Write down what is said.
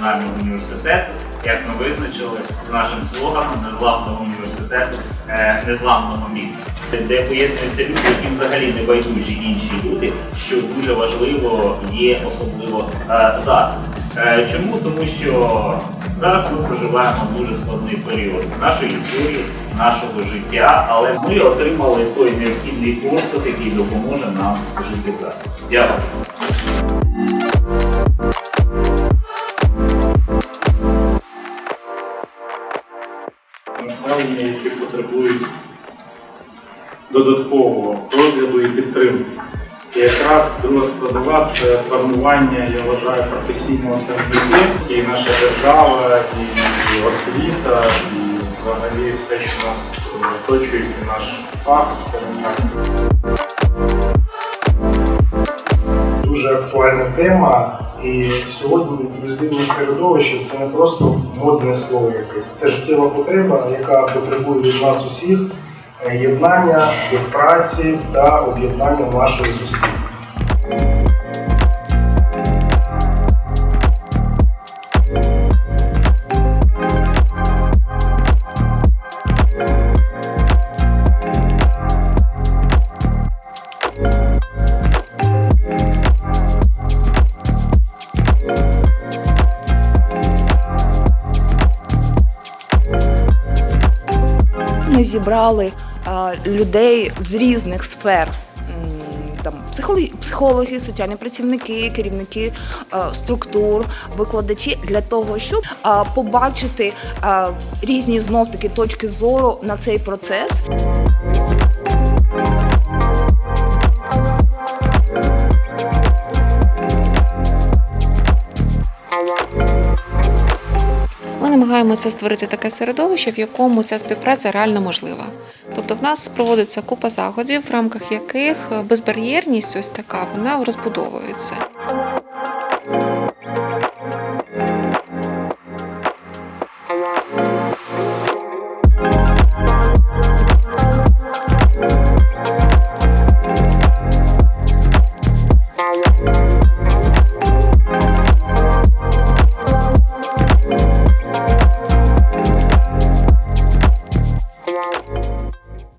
національного університету, як ми визначили з нашим слоганом незламного університету, е, незламного міста, де поєднуються люди, яким взагалі не байдужі інші люди, що дуже важливо є особливо е, зараз. Е, Чому? Тому що зараз ми проживаємо дуже складний період нашої історії, нашого життя, але ми отримали той необхідний поштовх, який допоможе нам жити далі. Дякую. Населення, які потребують додаткового догляду і підтримки. І якраз друга складова це формування, я вважаю, професійного терміну, і наша держава, і освіта, і взагалі все, що нас оточує, і наш фах, скажімо так. Дуже актуальна тема. І сьогодні інклюзивне середовище це не просто модне слово якесь, це життєва потреба, яка потребує від нас усіх е, єднання, співпраці та об'єднання наших зусиль. Ми зібрали людей з різних сфер. Там психологи, психологи, соціальні працівники, керівники структур, викладачі для того, щоб побачити різні знов таки точки зору на цей процес. Намагаємося створити таке середовище, в якому ця співпраця реально можлива. Тобто, в нас проводиться купа заходів, в рамках яких безбар'єрність, ось така, вона розбудовується.